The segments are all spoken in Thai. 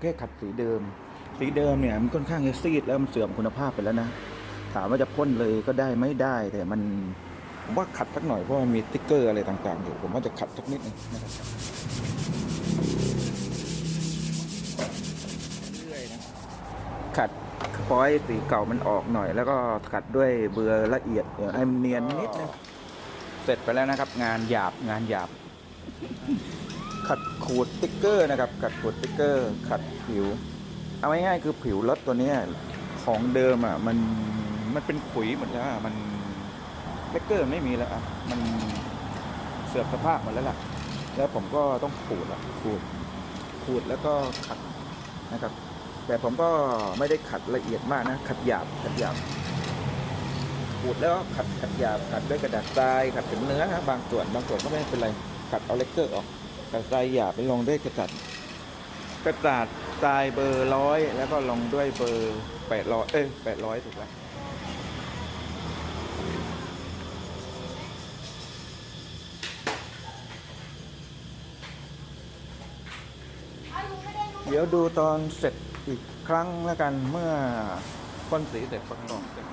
แค่ขัดสีเดิม สีเดิมเนี่ยมันค่อนข้างจะซีดแล้วมันเสื่อมคุณภาพไปแล้วนะ ถามว่าจะพ่นเลยก็ได้ไม่ได้แต่มันผมว่าขัดสักหน่อยเพราะมันมีสติ๊กเกอร์อะไรต่างๆอยู่ผมว่าจะขัดสักนิดนึงนะครับขัดปอยสีเก่ามันออกหน่อย แล้วก็ขัดด้วยเบอละเอียดเให้มันเนียนนิดนึงเสร็จไปแล้วนะครับ งานหยาบงานหยาบ ขัดขูดติ๊กเกอร์นะครับ ขัดขูดติ๊กเกอร์ ขัดผิว เอาง่ายๆคือผิวรถตัวเนี้ยของเดิมอะมันมันเป็นขุยหมดแล้วอะมันติ๊กเกอร์ไม่มีแล้วอะมันเสื่อมสภาพหมดแล้วล่ะ แล้วผมก็ต้องขูดอะขูดขูดแล้วก็ขัดนะครับ แต่ผมก็ไม่ได้ขัดละเอียดมากนะ ขัดหยาบขัดหยาบขูดแล้วขัดขัดหยาบขัดด้วยกระดาษทรายขัดถึงเนื้อนะบางส่วนบางส่วนก็ไม่เป็นไรขัดเอาเลกเกอร์ออก กระดาษทรายหยาบไปลงด้วยกระดาษกระดาษทรายเบอร์ร้อยแล้วก็ลงด้วยเบอร์แปดร้อยเอ้ยแปดร้อยถูกแล้วเดี๋ยวดูตอนเสร็จอีกครั้งแล้วกันเมื่อพ่นสีเสร็จประกอบเสร็จ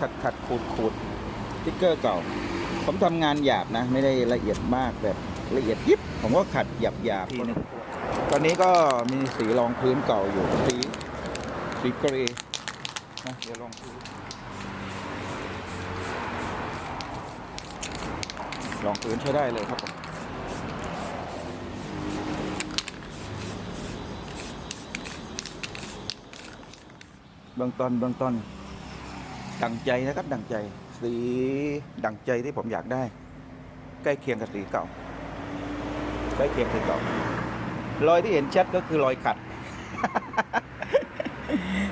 ขัดขัดขูดขูดสติ๊กเกอร์เก่า ผมทำงานหยาบนะ ไม่ได้ละเอียดมากแบบละเอียดยิบ ผมก็ขัดหยาบหยาบทีนึงตอนนี้ก็มีสีรองพื้นเก่าอยู่สีสีเกรย์นะเดี๋ยวลองพื้นรองพื้นใช้ได้เลยครับผมเบื้องต้นเบื้องต้นดังใจนะครับดังใจ สีดังใจที่ผมอยากได้ ใกล้เคียงกับสีเก่า ใกล้เคียงสีเก่ารอยที่เห็นชัดก็คือรอยขัด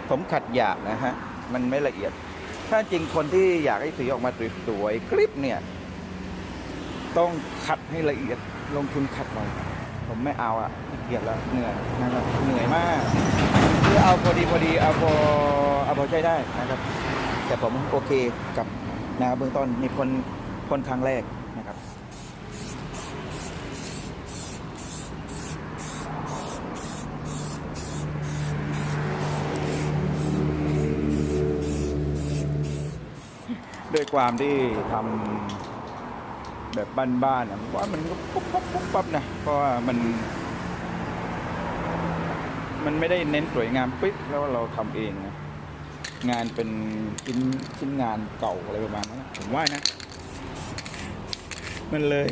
ผมขัดหยาบนะฮะ มันไม่ละเอียด ถ้าจริงคนที่อยากให้สีออกมาสวยๆคลิปเนี่ย ต้องขัดให้ละเอียดลงทุนขัดหน่อยผมไม่เอาอะเกียจแล้วเหนื่อยนะครับเหนื่อยมากคือเอาพอดีพอดีเอาพอเอาพอใช้ได้นะครับ แต่ผมโอเคกับ นะครับเบื้องต้นนี่พ่นพ่นครั้งแรกนะครับด้วยความที่ทำแบบบ้านๆนะว่ามันก็ปุ๊บปั๊บปุ๊บปั๊บนะเพราะว่ามัน มันไม่ได้เน้นสวยงามปิ๊บแล้วเราทำเองนะ งานเป็นชิ้นชิ้นงานเก่าอะไรประมาณนั้นผมว่านะ มันเลย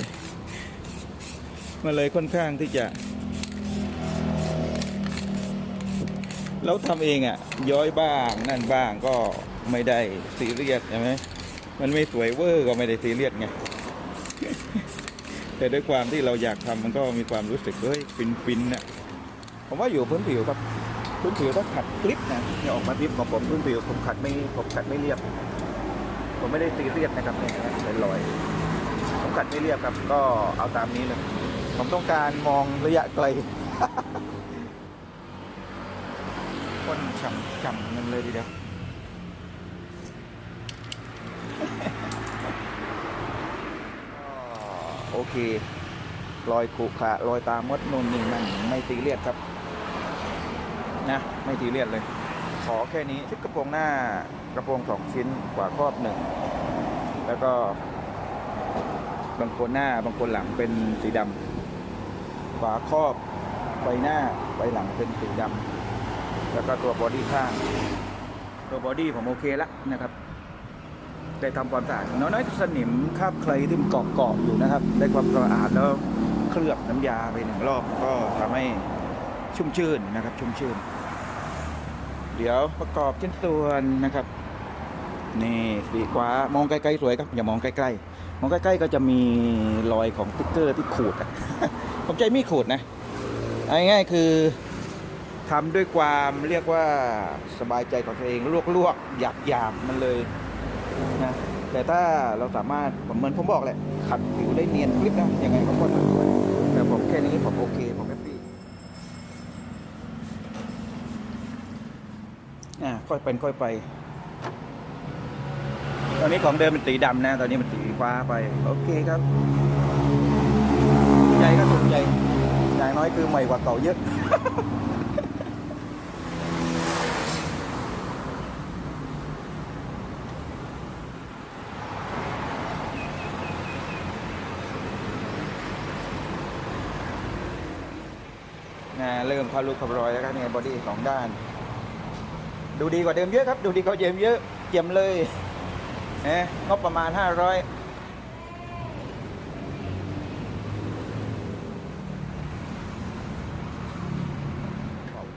มันเลยค่อนข้างที่จะแล้วทำเองอะ ย้อยบ้างนั่นบ้างก็ไม่ได้ซีเรียสใช่ไหมมันไม่สวยเวอร์ก็ไม่ได้ซีเรียสไงแต่ด้วยความที่เราอยากทำมันก็มีความรู้สึกเฮ้ยฟินฟินๆน่ะผมว่าอยู่พื้นผิวครับ พื้นผิวถ้าขัดคลิปนะอย่าออกมาทิปของผมพื้นผิวผมขัดไม่ผมขัดไม่เรียบ ผมไม่ได้ซีเรียสนะครับเนี่ยเป็นรอย ผมขัดไม่เรียบครับ ก็เอาตามนี้เลยผมต้องการมองระยะไกลคนฉ่ำฉ่ำมันเลยทีเดียวก็โอเครอยขรุขระรอยตามดนู่นนี่นั่นไม่ตีเลียดครับ นะไม่ตีเลียดเลย ขอแค่นี้ชุดกระโปรงหน้ากระโปรงสองชิ้นกว่าครอบหนึ่งแล้วก็ บางคนหน้าบางคนหลังเป็นสีดำฝาครอบใบหน้าใบหลังเป็นสีดำแล้วก็ตัวบอดี้ข้าง ตัวบอดี้ผมโอเคแล้วนะครับ ได้ทำความสะอาดน้อยๆสนิมคราบใครที่มันเกาะเกาะๆอยู่นะครับ ได้ความสะอาดแล้วเคลือบน้ำยาไปหนึ่งรอบก็ทำให้ ชุ่มชื่นนะครับชุ่มชื่น เดี๋ยวประกอบชิ้นส่วนนะครับ นี่สีขวามองใกล้ๆสวยครับ อย่ามองใกล้ๆมองใกล้ๆก็จะมีรอยของติ๊กเกอร์ที่ขูดผมใจไม่ขูดนะเอาง่ายๆคือทำด้วยความเรียกว่าสบายใจของตัวเองลวกๆหยาบๆมันเลยนะแต่ถ้าเราสามารถเหมือนผมบอกแหละขัดผิวได้เนียนคลิปนะยังไงก็พ้นแต่ผมแค่นี้ผมโอเคผมแฮปปี้อ่า ค่อยเป็นค่อยไป ตอนนี้ของเดิมเป็นสีดำนะ ตอนนี้มันสีฟ้าไป โอเคครับใจก็ถูกใจอย่างน้อยคือใหม่กว่าเก่าเยอะนะเริ่มเข้าลูกเข้ารอยแล้วครับเนี่ยบอดี้สองด้าน ดูดีกว่าเดิมเยอะครับ ดูดีกว่าเดิมเยอะเจียมเลยนะงบประมาณ 500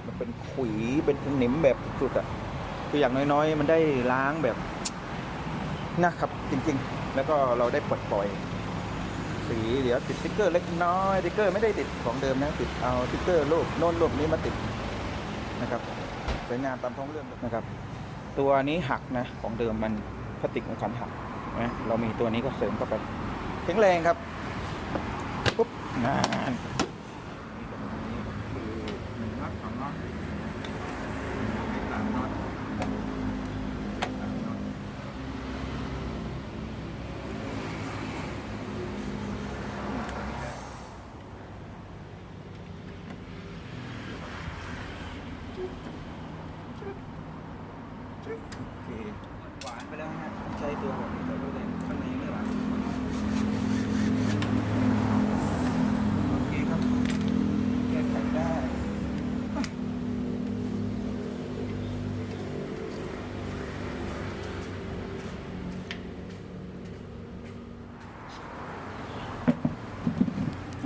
มันเป็นขุยเป็นหนิมแบบสุดอะคืออย่างน้อยๆ มันได้ล้างแบบนะครับจริงๆ แล้วก็เราได้ปลดปล่อย สีเดี๋ยวติดสติ๊กเกอร์เล็กน้อยสติ๊กเกอร์ไม่ได้ติดของเดิมนะติดเอาสติ๊กเกอร์รูปโน้นรูปนี้มาติดนะครับ สวยงามตามท้องเรื่องนะครับ ตัวนี้หักนะของเดิมมันพลาสติกของขันหักนะเรามีตัวนี้ก็เสริมเข้าไปแข็งแรงครับปุ๊บนานคือหนึ่งน็อตสองน็อตสามน็อตสามน็อต โอเคหวานไปแล้วฮะใช้ตัวแบบใส่ตัวแรงข้างในไม่หวานโอเคครับแก้ไขได้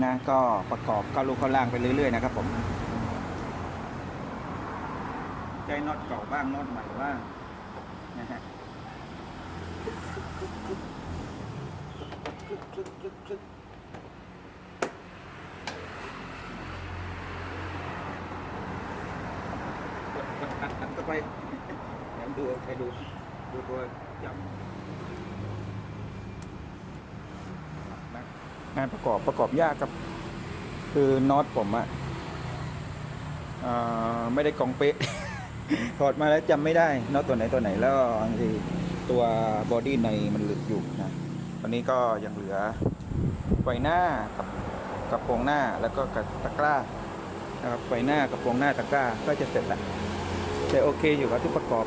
นะก็ประกอบเข้าลูกเข้าล่างไปเรื่อยๆนะครับผมใจน็อตเก่าบ้างน็อตใหม่บ้างนะฮะกดกดอัดอัดเข้าไปเดี๋ยวดูใครดูดูตัวย้ำนะ งานประกอบประกอบยากครับ คือน็อตผมอะอ่าไม่ได้กองเป๊ะ ถอดมาแล้วจำไม่ได้น็อตตัวไหนตัวไหนแล้วบางทีตัวบอดี้ในมันหลุดอยู่นะตอนนี้ก็ยังเหลือไฟหน้ากับกระโปรงหน้าแล้วก็กับตะกร้านะครับไฟหน้ากระโปรงหน้าตะกร้าก็จะเสร็จแล้วแต่โอเคอยู่ครับที่ประกอบ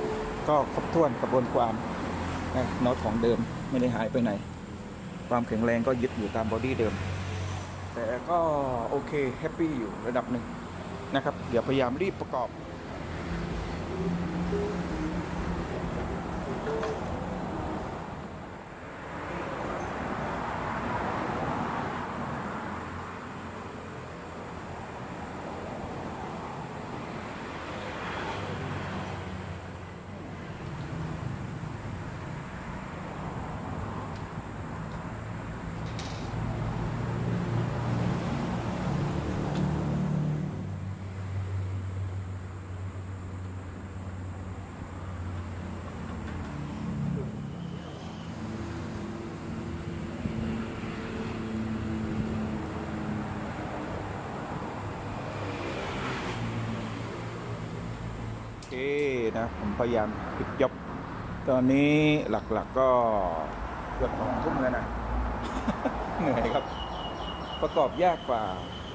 ก็ครบถ้วนกระบวนความนะน็อตของเดิมไม่ได้หายไปไหน ความแข็งแรงก็ยึดอยู่ตามบอดี้เดิม แต่ก็โอเคแฮปปี้อยู่ระดับหนึ่งนะครับ เดี๋ยวพยายามรีบประกอบ เคนะผมพยายามปิดจบตอนนี้หลักๆก็เกือบสองทุ่มแล้วนะเหนื่อยครับ ประกอบยากกว่า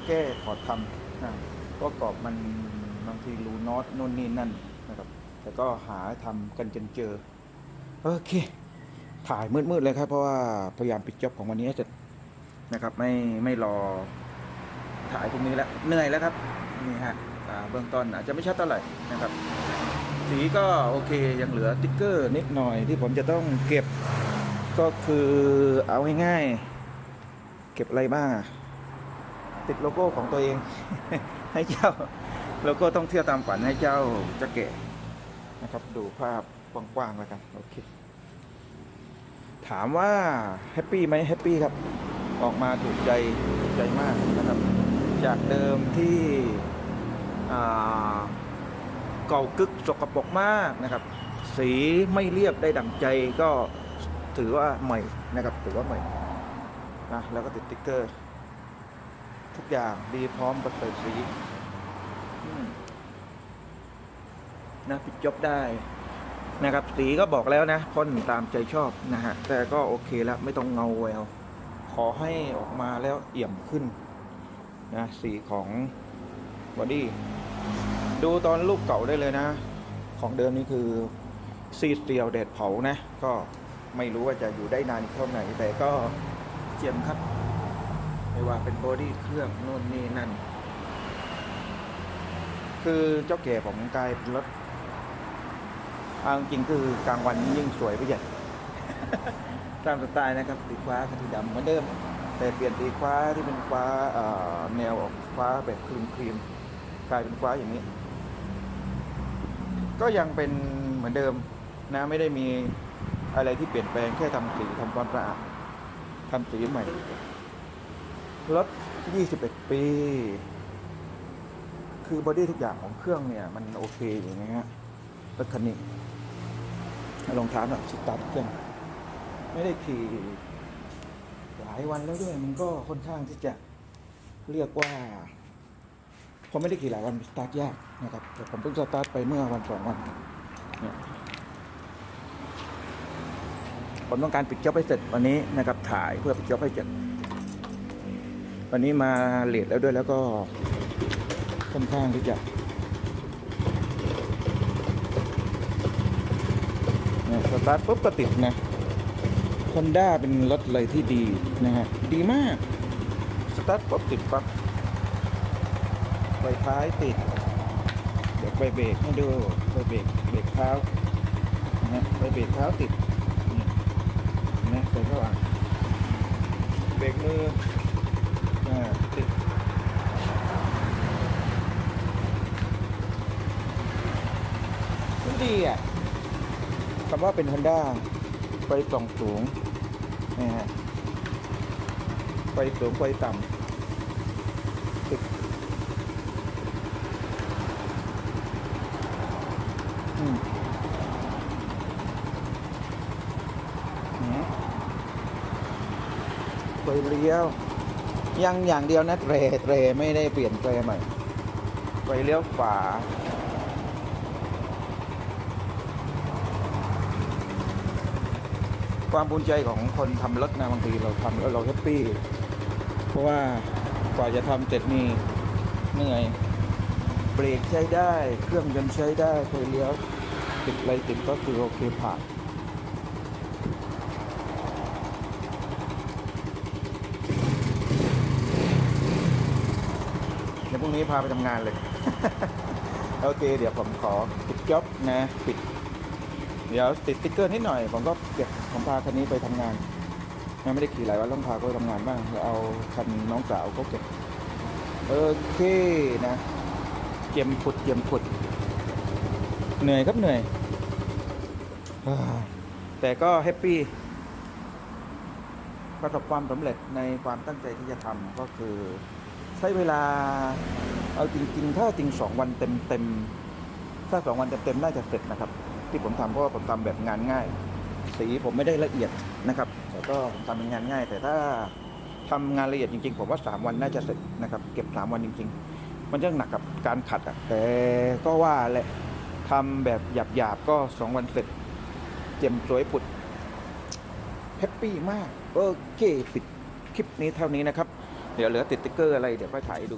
แก้ถอดทำนะประกอบมันบางทีรูน็อตนู่นนี่นั่นนะครับ แต่ก็หาทำกันจนเจอ โอเค ถ่ายมืดๆเลยครับ เพราะว่าพยายามปิดจบของวันนี้ให้เสร็จนะครับ ไม่ไม่รอถ่ายพรุ่งนี้แล้วเหนื่อยแล้วครับนี่ฮะเบื้องต้นอาจจะไม่ชัดเท่าไหร่นะครับ สีก็โอเคยังเหลือติ๊กเกอร์นิดหน่อยที่ผมจะต้องเก็บก็คือเอาง่ายๆเก็บอะไรบ้างอะติดโลโก้ของตัวเอง ให้เจ้าโลโก้ต้องเที่ยวตามฝันให้เจ้าจะเกะนะครับดูภาพกว้างๆแล้วกันโอเคถามว่าแฮปปี้ไหมแฮปปี้ครับ ออกมาถูกใจถูกใจมากนะครับ จากเดิมที่อ่า เก่ากึกสกปรกมากนะครับ สีไม่เรียบได้ดั่งใจก็ถือว่าใหม่นะครับถือว่าใหม่นะแล้วก็ติดติ๊กเกอร์ ทุกอย่างดีพร้อมกับใส่สีนะปิดจบได้นะครับ สีก็บอกแล้วนะพ่นตามใจชอบนะฮะแต่ก็โอเคแล้วไม่ต้องเงาแววขอให้ออกมาแล้วเอี่ยมขึ้นนะสีของบอดี้ ดูตอนรูปเก่าได้เลยนะ ของเดิมนี่คือซีดเตียวเด็ดเผานะ ก็ไม่รู้ว่าจะอยู่ได้นานอีกเท่าไหร่แต่ก็เจียมครับ ไม่ว่าเป็นบอดี้เครื่องนู่นนี่นั่น คือเจ้าเก๋ผมกลายเป็นรถเอาจริงคือกลางวันยิ่งสวยไปใหญ่ตามสไตล์นะครับสีฟ้ากับสีดำเหมือนเดิม แต่เปลี่ยนสีฟ้าที่เป็นฟ้าแนวออกฟ้าแบบครีมครีม กลายเป็นฟ้าอย่างนี้ ก็ยังเป็นเหมือนเดิมนะไม่ได้มีอะไรที่เปลี่ยนแปลงแค่ทำสีทำความสะอาดทำสีใหม่รถ21 ปี คือบอดี้ทุกอย่างของเครื่องเนี่ย มันโอเคอยู่นะฮะรถคันนี้ลองถามหน่อยสตาร์ทเครื่องไม่ได้ขี่หลายวันแล้วด้วย มันก็ค่อนข้างที่จะเรียกว่า ผมไม่ได้ขี่หลายวันสตาร์ทยากนะครับแต่ผมเพิ่งสตาร์ทไปเมื่อวันสองวันผมต้องการปิดจ็อบให้เสร็จวันนี้นะครับ ถ่ายเพื่อปิดจ็อบให้เสร็จวันนี้มาเลทแล้วด้วยแล้วก็ค่อนข้างที่จะสตาร์ทปุ๊บก็ติดนะฮอนด้าเป็นรถเลยที่ดีนะฮะดีมาก สตาร์ทปุ๊บติดปั๊บ ไฟท้ายติด เดี๋ยวไปเบรกให้ดูไปเบรกเบรกเท้านะไปเบรกเท้าติดนี่นะใส่เข้าอะเบรกมืออ่าติดมันดีอะคำว่าเป็น Honda ไฟส่องสูงนะฮะไฟสูงไฟต่ำติดอืมอืม ไฟเลี้ยว ยังอย่างเดียวนะเตรเตรไม่ได้เปลี่ยนเตรใหม่ไฟเลี้ยวขวาความภูมิใจของคนทำรถนะบางทีเราทำแล้วเราแฮปปี้ เพราะว่ากว่าจะทำเสร็จนี่เหนื่อย เบรกใช้ได้ เครื่องยนต์ใช้ได้ไฟเลี้ยวติดอะไรติดก็คือโอเคผ่านเดี๋ยวพรุ่งนี้พาไปทำงานเลย โอเค เดี๋ยวผมขอปิดจ็อบนะปิด เดี๋ยวติดสติ๊กเกอร์นิดหน่อย ผมก็เก็บผมพาคันนี้ไปทำงานยังไม่ได้ขี่หลายวันต้องพาเขาไปทำงานบ้างแล้วเอาคันน้องสาวเขาเก็บโอเคนะ จียมผุดเจียมผุด เหนื่อยครับเหนื่อยอ่าแต่ก็แฮปปี้ประสบความสำเร็จในความตั้งใจที่จะทำก็คือ ใช้เวลาเอาจริง ๆ ถ้าจริงสองวันเต็มๆถ้าสองวันเต็มๆน่าจะเสร็จนะครับ ที่ผมทำเพราะว่าผมทำแบบงานง่าย สีผมไม่ได้ละเอียดนะครับแต่ก็ผมทำเป็นงานง่าย แต่ถ้าทำงานละเอียดจริงๆ ผมว่าสามวันน่าจะเสร็จนะครับ เก็บสามวันจริง ๆ มันยังหนักกับการขัดอะแต่ก็ว่าแหละทำแบบหยาบๆก็สองวันเสร็จ เจียมสวยปุดแฮปปี้มาก โอเค ปิดคลิปนี้เท่านี้นะครับ เดี๋ยวเหลือติดติ๊กเกอร์อะไร เดี๋ยวค่อยถ่ายดู